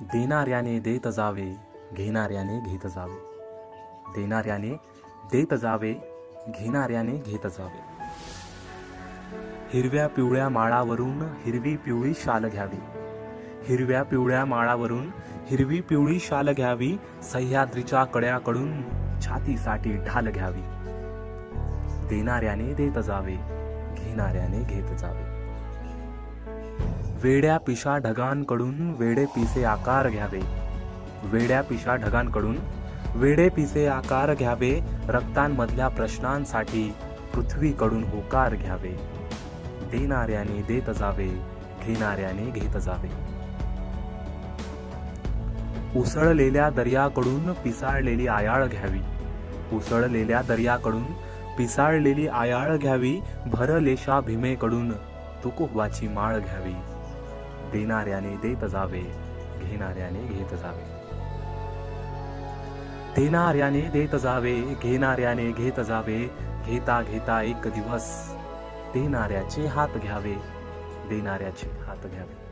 देणाऱ्याने देत जावे घेणाऱ्याने घेत जावे. देणाऱ्याने देत जावे घेणाऱ्याने घेत जावे. हिरव्या पिवळ्या माळावरून हिरवी पिवळी शाल घ्यावी. हिरव्या पिवळ्या माळावरून हिरवी पिवळी शाल घ्यावी. सह्याद्रीच्या कड्याकडून छातीसाठी ढाल घ्यावी. देणाऱ्याने देत जावे घेणाऱ्याने घेत जावे. वेड्या पिशा ढगांकडून वेडे पिसे आकार घ्यावे. वेड्या पिशा ढगांकडून वेडे पिसे आकार घ्यावे रक्तांमधल्या प्रश्नांसाठी पृथ्वीकडून होकार घ्यावे. देणाऱ्याने देत जावे घेणाऱ्याने घेत जावे. उसळलेल्या दर्याकडून पिसाळलेली आयाळ घ्यावी. उसळलेल्या दर्याकडून पिसाळलेली आयाळ घ्यावी भरलेशा भीमेकडून तुकोबाची माळ घ्यावी. देणाऱ्याने देत जावे घेणाऱ्याने घेत जावे. देणाऱ्याने देत जावे घेणाऱ्याने घेत जावे घेता घेता एक दिवस देणाऱ्याचे हात घ्यावे देणाऱ्याचे हात घ्यावे.